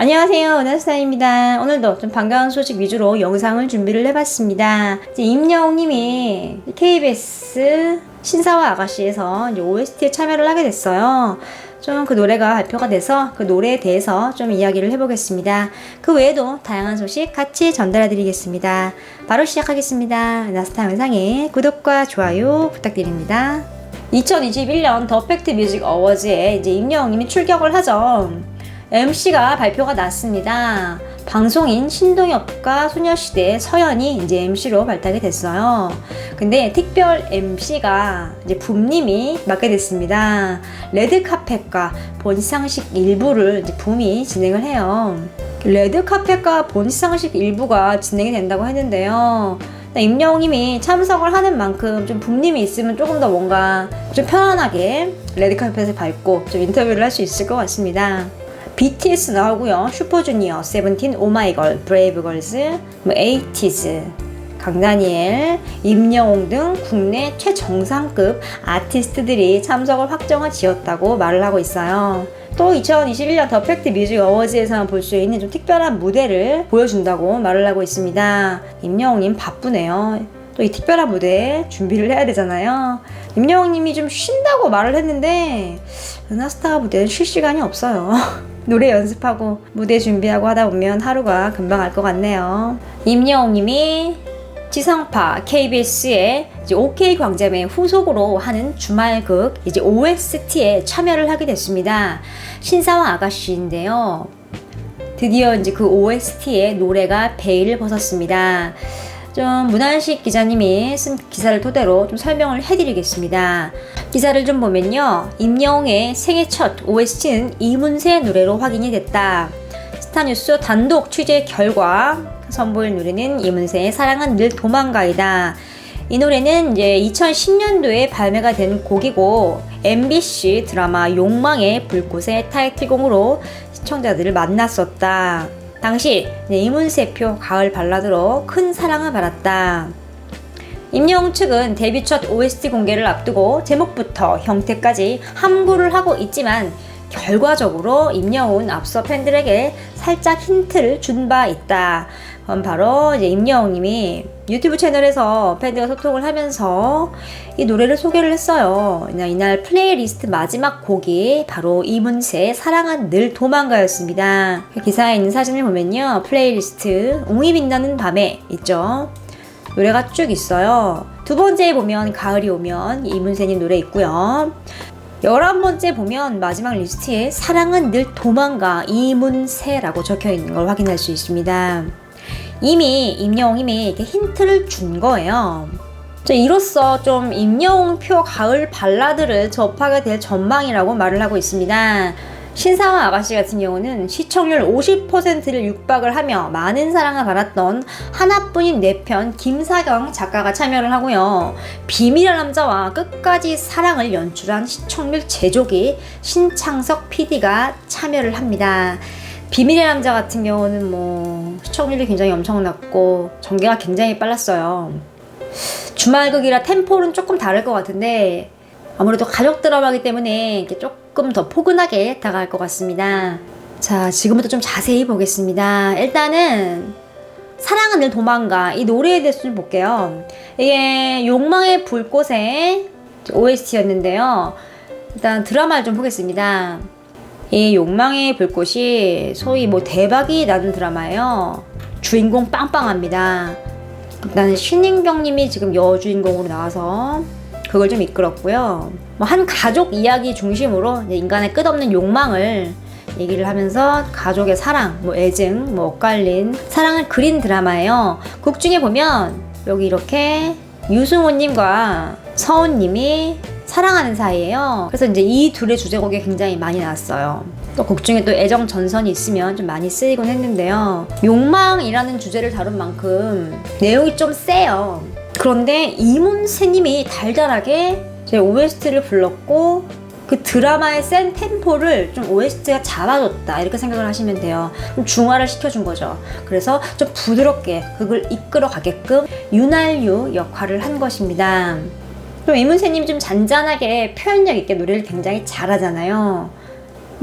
안녕하세요. 은하스타입니다. 오늘도 좀 반가운 소식 위주로 영상을 준비를 해봤습니다. 이제 임영웅님이 KBS 신사와 아가씨에서 OST에 참여를 하게 됐어요. 좀 그 노래가 발표가 돼서 그 노래에 대해서 좀 이야기를 해보겠습니다. 그 외에도 다양한 소식 같이 전달해 드리겠습니다. 바로 시작하겠습니다. 은하스타 영상에 구독과 좋아요 부탁드립니다. 2021년 더 팩트 뮤직 어워즈에 이제 임영웅님이 출격을 하죠. MC가 발표가 났습니다. 방송인 신동엽과 소녀시대 서연이 이제 MC로 발탁이 됐어요. 근데 특별 MC가 이제 붐님이 맡게 됐습니다. 레드카펫과 본상식 일부를 이제 붐이 진행을 해요. 레드카펫과 본상식 일부가 진행이 된다고 했는데요. 임영웅님이 참석을 하는 만큼 좀 붐님이 있으면 조금 더 뭔가 좀 편안하게 레드카펫을 밟고 좀 인터뷰를 할 수 있을 것 같습니다. BTS 나오고요. 슈퍼주니어, 세븐틴, 오마이걸, 브레이브걸즈, 뭐 에이티즈, 강다니엘, 임영웅 등 국내 최정상급 아티스트들이 참석을 확정을 지었다고 말을 하고 있어요. 또 2021년 더 팩트 뮤직 어워즈에서만 볼 수 있는 좀 특별한 무대를 보여준다고 말을 하고 있습니다. 임영웅님 바쁘네요. 또 이 특별한 무대 준비를 해야 되잖아요. 임영웅님이 좀 쉰다고 말을 했는데 은하스타 무대는 쉴 시간이 없어요. 노래 연습하고 무대 준비하고 하다 보면 하루가 금방 갈 것 같네요. 임영웅님이 지상파 KBS의 OK 광장의 후속으로 하는 주말극 이제 OST에 참여를 하게 됐습니다. 신사와 아가씨인데요. 드디어 이제 그 OST의 노래가 베일을 벗었습니다. 좀 문한식 기자님이 쓴 기사를 토대로 좀 설명을 해드리겠습니다. 기사를 좀 보면요. 임영웅의 생애 첫 OST는 이문세 노래로 확인이 됐다. 스타뉴스 단독 취재 결과 선보일 노래는 이문세의 사랑은 늘 도망가이다. 이 노래는 이제 2010년도에 발매가 된 곡이고 MBC 드라마 욕망의 불꽃의 타이틀곡으로 시청자들을 만났었다. 당시 이문세표 가을 발라드로 큰 사랑을 받았다. 임영웅 측은 데뷔 첫 OST 공개를 앞두고 제목부터 형태까지 함구를 하고 있지만 결과적으로 임영웅은 앞서 팬들에게 살짝 힌트를 준 바 있다. 바로 이제 임영웅님이 유튜브 채널에서 팬들과 소통을 하면서 이 노래를 소개를 했어요. 이날 플레이리스트 마지막 곡이 바로 이문세의 사랑은 늘 도망가였습니다. 기사에 있는 사진을 보면요. 플레이리스트 웅이 빛나는 밤에 있죠. 노래가 쭉 있어요. 두 번째에 보면 가을이 오면 이문세님 노래 있고요. 열한 번째 보면 마지막 리스트에 사랑은 늘 도망가 이문세라고 적혀 있는 걸 확인할 수 있습니다. 이미 임영웅이 이렇게 힌트를 준 거예요. 이로써 좀 임영웅표 가을 발라드를 접하게 될 전망이라고 말을 하고 있습니다. 신사와 아가씨 같은 경우는 시청률 50%를 육박을 하며 많은 사랑을 받았던 하나뿐인 내편 김사경 작가가 참여를 하고요. 비밀의 남자와 끝까지 사랑을 연출한 시청률 제조기 신창석 PD가 참여를 합니다. 비밀의 남자 같은 경우는 뭐 시청률이 굉장히 엄청났고 전개가 굉장히 빨랐어요. 주말극이라 템포는 조금 다를 것 같은데 아무래도 가족 드라마이기 때문에 조금 더 포근하게 다가갈 것 같습니다. 자, 지금부터 좀 자세히 보겠습니다. 일단은 사랑은 늘 도망가 이 노래에 대해서 좀 볼게요. 이게 욕망의 불꽃의 OST였는데요. 일단 드라마를 좀 보겠습니다. 이 욕망의 불꽃이 소위 뭐 대박이 나는 드라마예요. 주인공 빵빵합니다. 일단 신인경님이 지금 여주인공으로 나와서 그걸 좀 이끌었고요. 뭐 한 가족 이야기 중심으로 인간의 끝없는 욕망을 얘기를 하면서 가족의 사랑, 뭐 애증, 뭐 엇갈린 사랑을 그린 드라마예요. 곡 중에 보면 여기 이렇게 유승호님과 서훈님이 사랑하는 사이예요. 그래서 이제 이 둘의 주제곡이 굉장히 많이 나왔어요. 또 곡 중에 또 애정 전선이 있으면 좀 많이 쓰이곤 했는데요. 욕망이라는 주제를 다룬 만큼 내용이 좀 세요. 그런데 이문세님이 달달하게 제 OST를 불렀고 그 드라마의 센 템포를 좀 OST가 잡아줬다 이렇게 생각을 하시면 돼요. 좀 중화를 시켜준 거죠. 그래서 좀 부드럽게 그걸 이끌어 가게끔 윤활유 역할을 한 것입니다. 또 이문세님이 좀 잔잔하게 표현력 있게 노래를 굉장히 잘하잖아요.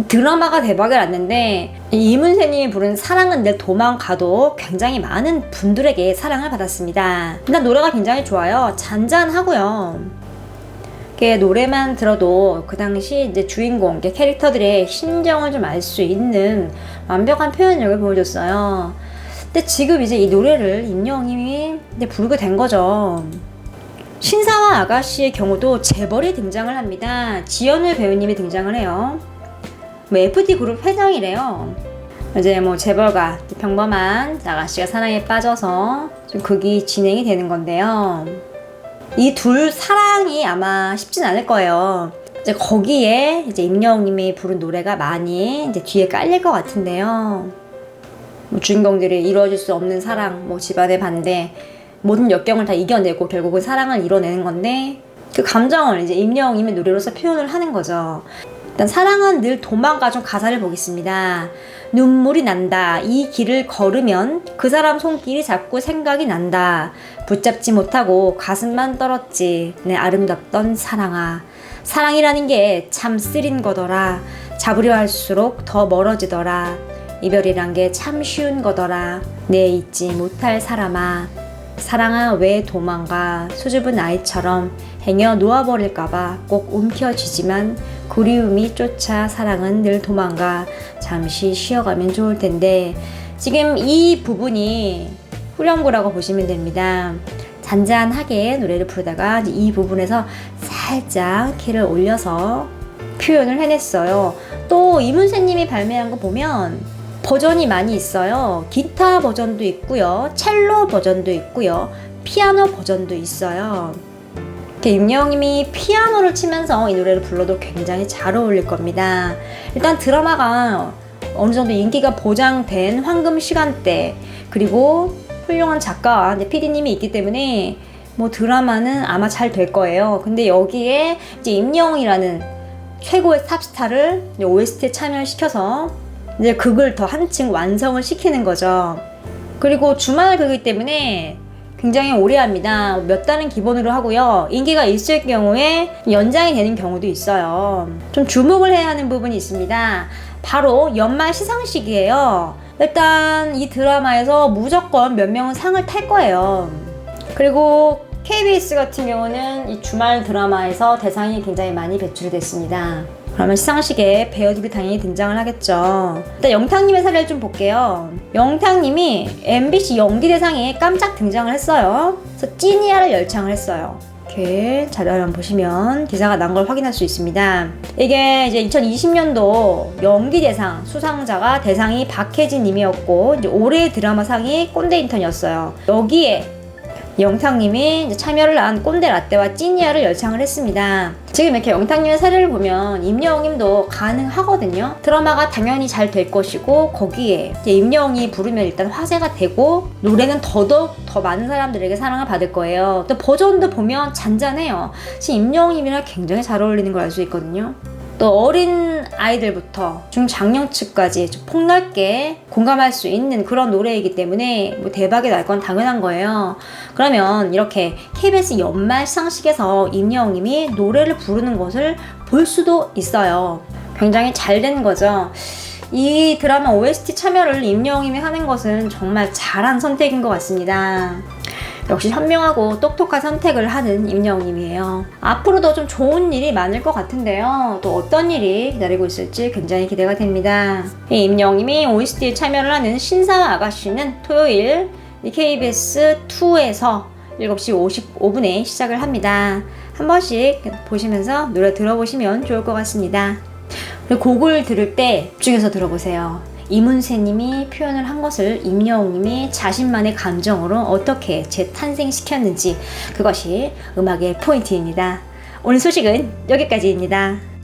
드라마가 대박을 났는데 이 이문세님이 부른 사랑은 내 도망가도 굉장히 많은 분들에게 사랑을 받았습니다. 일단 노래가 굉장히 좋아요. 잔잔하고요. 노래만 들어도 그 당시 이제 주인공, 캐릭터들의 심정을 좀 알 수 있는 완벽한 표현력을 보여줬어요. 근데 지금 이제 이 노래를 임영웅이 부르게 된 거죠. 신사와 아가씨의 경우도 재벌이 등장을 합니다. 지연우 배우님이 등장을 해요. 뭐 FT 그룹 회장이래요. 이제 뭐 재벌가 평범한 아가씨가 사랑에 빠져서 좀 극이 진행이 되는 건데요. 이 둘 사랑이 아마 쉽진 않을 거예요. 이제 거기에 이제 임영웅님이 부른 노래가 많이 이제 뒤에 깔릴 것 같은데요. 뭐 주인공들이 이루어질 수 없는 사랑, 뭐 집안의 반대, 모든 역경을 다 이겨내고 결국은 사랑을 이뤄내는 건데 그 감정을 이제 임영웅님의 노래로서 표현을 하는 거죠. 일단 사랑은 늘 도망가 좀 가사를 보겠습니다. 눈물이 난다. 이 길을 걸으면 그 사람 손길이 자꾸 생각이 난다. 붙잡지 못하고 가슴만 떨었지. 내 아름답던 사랑아. 사랑이라는 게 참 쓰린 거더라. 잡으려 할수록 더 멀어지더라. 이별이란 게 참 쉬운 거더라. 내 잊지 못할 사람아. 사랑아 왜 도망가 수줍은 아이처럼 행여 놓아버릴까봐 꼭 움켜쥐지만 그리움이 쫓아 사랑은 늘 도망가 잠시 쉬어가면 좋을 텐데 지금 이 부분이 후렴구라고 보시면 됩니다. 잔잔하게 노래를 부르다가 이 부분에서 살짝 키를 올려서 표현을 해냈어요. 또 이문세님이 발매한 거 보면 버전이 많이 있어요. 기타 버전도 있고요. 첼로 버전도 있고요. 피아노 버전도 있어요. 임영웅님이 피아노를 치면서 이 노래를 불러도 굉장히 잘 어울릴 겁니다. 일단 드라마가 어느 정도 인기가 보장된 황금 시간대 그리고 훌륭한 작가와 PD님이 있기 때문에 뭐 드라마는 아마 잘 될 거예요. 근데 여기에 이제 임영웅이라는 최고의 탑스타를 OST에 참여를 시켜서 이제 극을 더 한층 완성을 시키는 거죠. 그리고 주말 극이기 때문에 굉장히 오래 합니다. 몇 달은 기본으로 하고요. 인기가 있을 경우에 연장이 되는 경우도 있어요. 좀 주목을 해야 하는 부분이 있습니다. 바로 연말 시상식이에요. 일단 이 드라마에서 무조건 몇 명은 상을 탈 거예요. 그리고 KBS 같은 경우는 이 주말 드라마에서 대상이 굉장히 많이 배출됐습니다. 그러면 시상식에 배우들이 당연히 등장을 하겠죠. 일단 영탁님의 사례를 좀 볼게요. 영탁님이 MBC 연기대상에 깜짝 등장을 했어요. 그래서 찌니아를 열창을 했어요. 이렇게 자료를 보시면 기사가 난 걸 확인할 수 있습니다. 이게 이제 2020년도 연기대상 수상자가 대상이 박혜진 님이었고 이제 올해 드라마상이 꼰대 인턴이었어요. 여기에 영탁님이 참여를 한 꼰대 라떼와 찌니아를 열창을 했습니다. 지금 이렇게 영탁님의 사례를 보면 임영웅님도 가능하거든요. 드라마가 당연히 잘 될 것이고 거기에 임영웅이 부르면 일단 화제가 되고 노래는 더더욱 더 많은 사람들에게 사랑을 받을 거예요. 또 버전도 보면 잔잔해요. 지금 임영웅님이랑 굉장히 잘 어울리는 걸 알 수 있거든요. 또 어린 아이들부터 중장년층까지 좀 폭넓게 공감할 수 있는 그런 노래이기 때문에 뭐 대박이 날 건 당연한 거예요. 그러면 이렇게 KBS 연말 시상식에서 임영웅님이 노래를 부르는 것을 볼 수도 있어요. 굉장히 잘 된 거죠. 이 드라마 OST 참여를 임영웅님이 하는 것은 정말 잘한 선택인 것 같습니다. 역시 현명하고 똑똑한 선택을 하는 임영웅님이에요. 앞으로도 좀 좋은 일이 많을 것 같은데요. 또 어떤 일이 기다리고 있을지 굉장히 기대가 됩니다. 이 임영웅님이 OST에 참여를 하는 신사와 아가씨는 토요일 KBS 2에서 7시 55분에 시작을 합니다. 한 번씩 보시면서 노래 들어보시면 좋을 것 같습니다. 곡을 들을 때 집중해서 들어보세요. 이문세님이 표현을 한 것을 임영웅님이 자신만의 감정으로 어떻게 재탄생시켰는지 그것이 음악의 포인트입니다. 오늘 소식은 여기까지입니다.